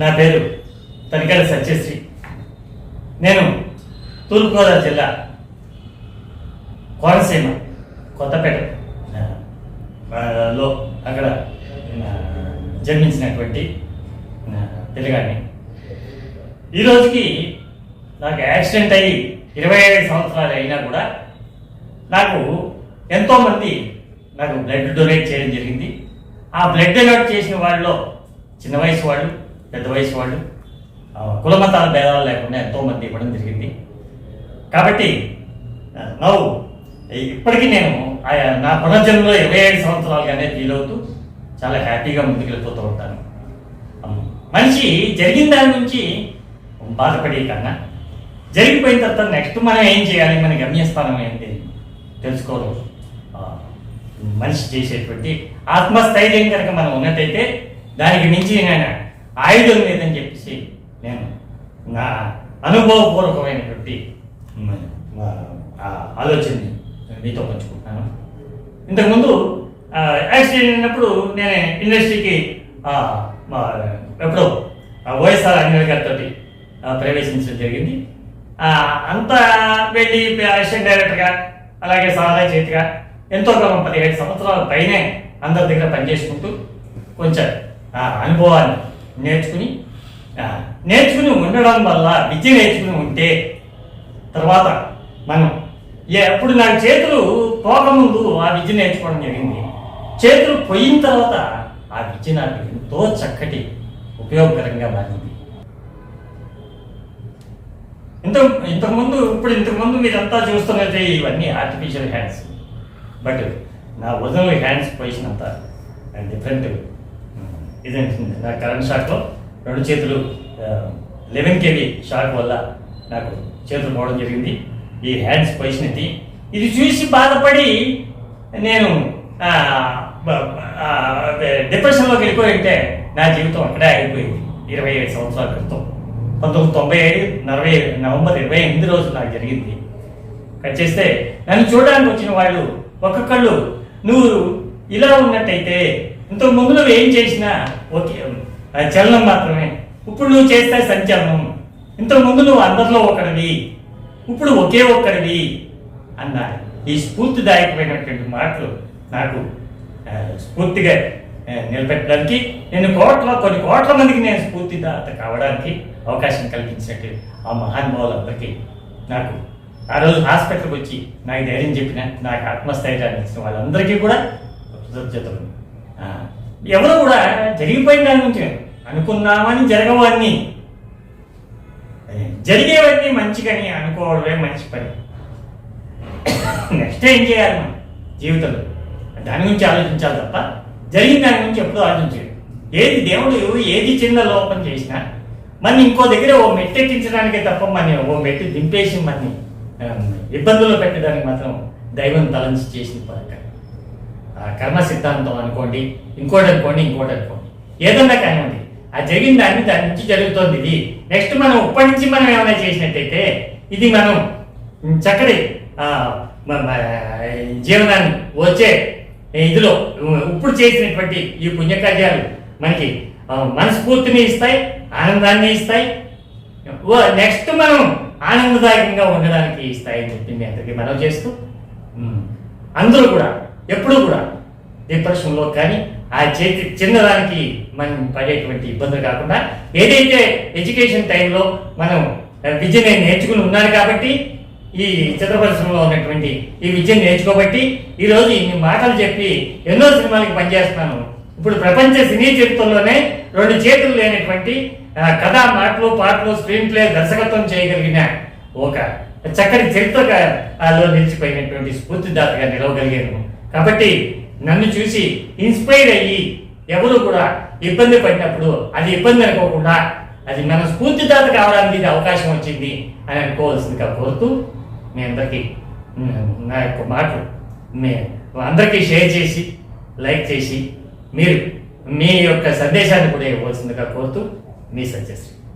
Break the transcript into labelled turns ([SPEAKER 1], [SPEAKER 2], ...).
[SPEAKER 1] నా పేరు తనికల సత్యశ్రీ. నేను తూర్పుగోదావరి జిల్లా కోనసీమ కొత్తపేట లో అక్కడ జన్మించినటువంటి పిల్లగాడిని. ఈరోజుకి నాకు యాక్సిడెంట్ అయ్యి ఇరవై ఐదు సంవత్సరాలు అయినా కూడా నాకు ఎంతోమంది నాకు బ్లడ్ డొనేట్ చేయడం జరిగింది. ఆ బ్లడ్ డొనేట్ చేసిన వాళ్ళలో చిన్న వయసు వాళ్ళు పెద్ద వయసు వాళ్ళు. కులమతాల భేదాలు లేకుండా ఎంతోమంది ఇవ్వడం జరిగింది. కాబట్టి నవ్వు. ఇప్పటికీ నేను నా పునర్జన్మలో ఇరవై ఐదు సంవత్సరాలుగానే ఫీల్ అవుతూ చాలా హ్యాపీగా ముందుకెళ్ళిపోతూ ఉంటాను. మనిషి జరిగిన దాని నుంచి బాధపడే కన్నా జరిగిపోయిన తర్వాత నెక్స్ట్ మనం ఏం చేయాలి? మన గమ్యస్థానం ఏంటి? తెలుసుకోవడం. మనిషి చేసేటువంటి ఆత్మస్థైర్యం కనుక మనం ఉన్నట్టయితే దానికి మించి నేను ఆయుధం లేదని చెప్పేసి నేను నా అనుభవపూర్వకమైనటువంటి ఆలోచనని మీతో పంచుకుంటున్నాను. ఇంతకుముందు యాక్సిడెంట్ అయినప్పుడు నేను ఇండస్ట్రీకి మా, ఎప్పుడో వైఎస్ఆర్ అనిల్ గారితో ప్రవేశించడం జరిగింది. అంతా వెళ్ళి అసిస్టెంట్ డైరెక్టర్గా అలాగే సహాయ చేతిగా ఎంతో కాలం పదిహేడు సంవత్సరాల పైనే అందరి దగ్గర పనిచేసుకుంటూ కొంచెం అనుభవాన్ని నేర్చుకుని నేర్చుకుని ఉండడం వల్ల విద్య నేర్చుకుని ఉంటే తర్వాత మనం ఏ- అప్పుడు నాకు చేతులు పోకముందు ఆ విద్య నేర్చుకోవడం జరిగింది. చేతులు పోయిన తర్వాత ఆ విద్య నాకు ఎంతో చక్కటి ఉపయోగకరంగా మారింది. ఇంత ఇంతకుముందు ఇప్పుడు ఇంతకుముందు మీరంతా చూస్తున్నట్టే ఇవన్నీ ఆర్టిఫిషియల్ హ్యాండ్స్ బట్ నా ఒరిజినల్ హ్యాండ్స్ పొజిషన్ అంతా డిఫరెంట్ ఇది నా కరెంట్ షాక్లో రెండు చేతులు లెవెన్ కేవీ షాక్ వల్ల నాకు చేతులు పోవడం జరిగింది. ఈ హ్యాండ్స్ పొజిషన్ ఇది ఇది చూసి బాధపడి నేను డిప్రెషన్లోకి వెళ్ళిపోయింటే నా జీవితం అక్కడే ఆగిపోయింది. ఇరవై ఐదు సంవత్సరాల క్రితం. పంతొమ్మిది తొంభై ఐదు నలభై నవంబర్ ఇరవై ఎనిమిది రోజు నాకు జరిగింది. కట్ చేస్తే నన్ను చూడడానికి వచ్చిన వాళ్ళు ఒక్కొక్కళ్ళు నువ్వు ఇలా ఉన్నట్టయితే ఇంతకు ముందు నువ్వు ఏం చేసినా ఓకే చలనం మాత్రమే. ఇప్పుడు నువ్వు చేస్తే సంచలనం. ఇంతకు ముందు నువ్వు అందరిలో ఒకడివి. ఇప్పుడు ఒకే ఒక్కడివి అన్నారు. ఈ స్ఫూర్తిదాయకమైనటువంటి మాటలు నాకు స్ఫూర్తిగా నిలబెట్టడానికి నేను కోట్ల కొన్ని కోట్ల మందికి నేను స్ఫూర్తిదాత కావడానికి అవకాశం కల్పించినట్టు ఆ మహానుభావులందరికీ నాకు ఆ రోజు హాస్పిటల్కి వచ్చి నాకు ధైర్యం చెప్పిన నాకు ఆత్మస్థైర్యాన్ని ఇచ్చిన వాళ్ళందరికీ కూడా కృతజ్ఞతలు. ఎవరు కూడా జరిగిపోయిన దాని నుంచి అనుకున్నామని జరగవన్నీ జరిగేవన్నీ మంచిగాని అనుకోవడమే మంచి పని. నెక్స్ట్ ఏం చేయాలి మనం? జీవితంలో. దాని గురించి ఆలోచించాలి తప్ప జరిగిన దాని గురించి ఎప్పుడూ ఆలోచించాడు ఏది దేవుడు ఏది చిన్న లోపం చేసినా మన ఇంకో దగ్గర ఓ మెట్టు ఎక్కించడానికే తప్ప మన ఓ మెట్టు దింపేసి మన ఇబ్బందుల్లో పెట్టడానికి మాత్రం దైవం తలంచి చేసిన పథకం కర్మ సిద్ధాంతం అనుకోండి ఇంకోటి అనుకోండి ఇంకోటి అనుకోండి. ఏదన్నా కానివ్వండి ఆ జరిగిన దాన్ని దాని నుంచి జరుగుతోంది ఇది. నెక్స్ట్ మనం ఇప్పటి నుంచి మనం ఏమైనా చేసినట్టయితే ఇది మనం చక్కటి జీవనాన్ని వచ్చే ఇదిలో ఇప్పుడు చేసినటువంటి ఈ పుణ్యకార్యాలు మనకి మనస్ఫూర్తిని ఇస్తాయి ఆనందాన్ని ఇస్తాయి. నెక్స్ట్ మనం ఆనందదాయకంగా ఉండడానికి ఇస్తాయి అని చెప్పి అందరికీ మనం చేస్తూ అందరూ కూడా ఎప్పుడూ కూడా డిప్రెషన్లో కానీ ఆ చేతి చిన్నదానికి మనం పడేటువంటి ఇబ్బందులు కాకుండా ఏదైతే ఎడ్యుకేషన్ టైంలో మనం విద్యని నేర్చుకుని ఉన్నారు కాబట్టి ఈ చిత్ర పరిశ్రమలో ఉన్నటువంటి ఈ విద్యను నేర్చుకోబట్టి ఈ రోజు ఇన్ని మాటలు చెప్పి ఎన్నో సినిమాలకి పనిచేస్తున్నాను. ఇప్పుడు ప్రపంచ సినీ చరిత్రలోనే రెండు చేతులు లేనటువంటి కథ మాటలు పాటలు స్క్రీన్ ప్లే దర్శకత్వం చేయగలిగిన ఒక చక్కటి చరిత్రలో నిలిచిపోయినటువంటి స్ఫూర్తిదాతగా నిలవగలిగాను. కాబట్టి నన్ను చూసి ఇన్స్పైర్ అయ్యి ఎవరు కూడా ఇబ్బంది పడినప్పుడు అది ఇబ్బంది అనుకోకుండా అది మన స్ఫూర్తిదాత కావడానికి ఇది అవకాశం వచ్చింది అని అనుకోవాల్సిందిగా కోరుతూ మీ అందరికీ నా యొక్క మాటలు మీ అందరికీ షేర్ చేసి లైక్ చేసి మీరు మీ యొక్క సందేశాన్ని కూడా ఇవ్వాల్సిందిగా కోరుతూ మీ సత్యశ్రీ.